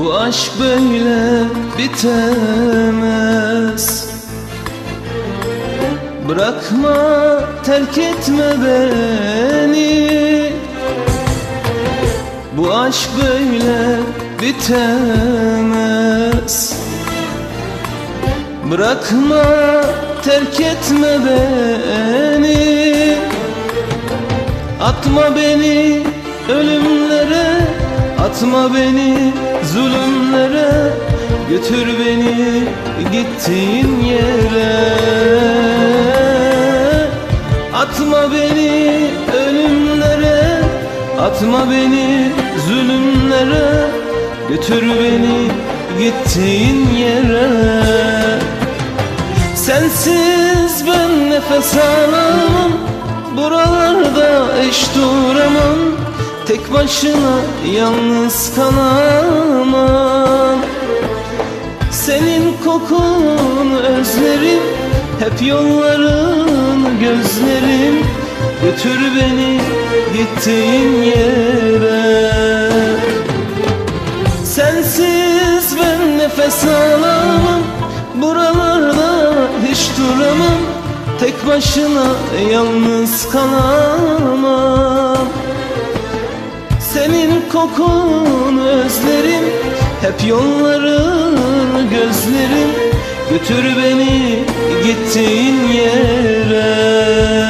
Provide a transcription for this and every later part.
Bu aşk böyle bitemez. Bırakma terk etme beni. Bu aşk böyle bitemez. Bırakma terk etme beni. Atma beni ölümlere Atma beni zulümlere Götür beni gittiğin yere. Atma beni ölümlere Atma beni zulümlere. Götür beni gittiğin yere. Sensiz ben nefes alamam Buralarda eş duramam Tek başına yalnız kalamam. Senin kokunu özlerim Hep yolların gözlerim. Götür beni gittiğin yere. Sensiz ben nefes alamam Buralarda hiç duramam. Tek başına yalnız kalamam Kokunu özlerim Hep yolların gözlerim Götür beni gittiğin yere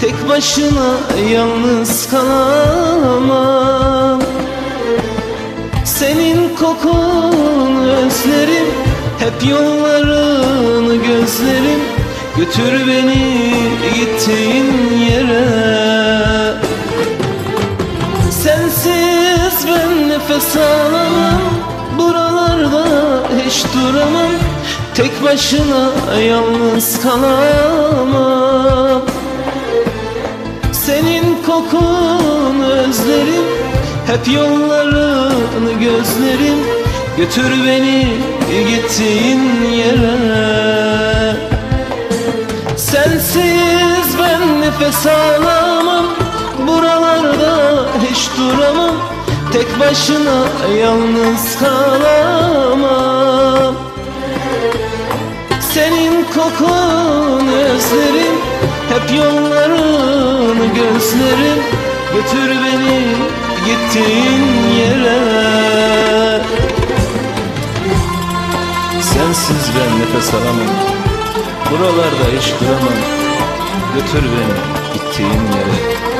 Tek başına yalnız kalamam. Senin kokunu özlerim Hep yollarını gözlerim. Götür beni gittiğin yere. Sensiz ben nefes alamam Buralarda hiç duramam. Tek başına yalnız kalamam Hep yollarını gözlerim Götür beni gittiğin yere. Sensiz ben nefes alamam Buralarda hiç duramam. Tek başına yalnız kalamam. Senin kokunu özlerim Hep yollarını gözlerim. Götür beni gittiğin yere. Sensiz ben nefes alamam. Buralarda hiç duramam. Götür beni gittiğin yere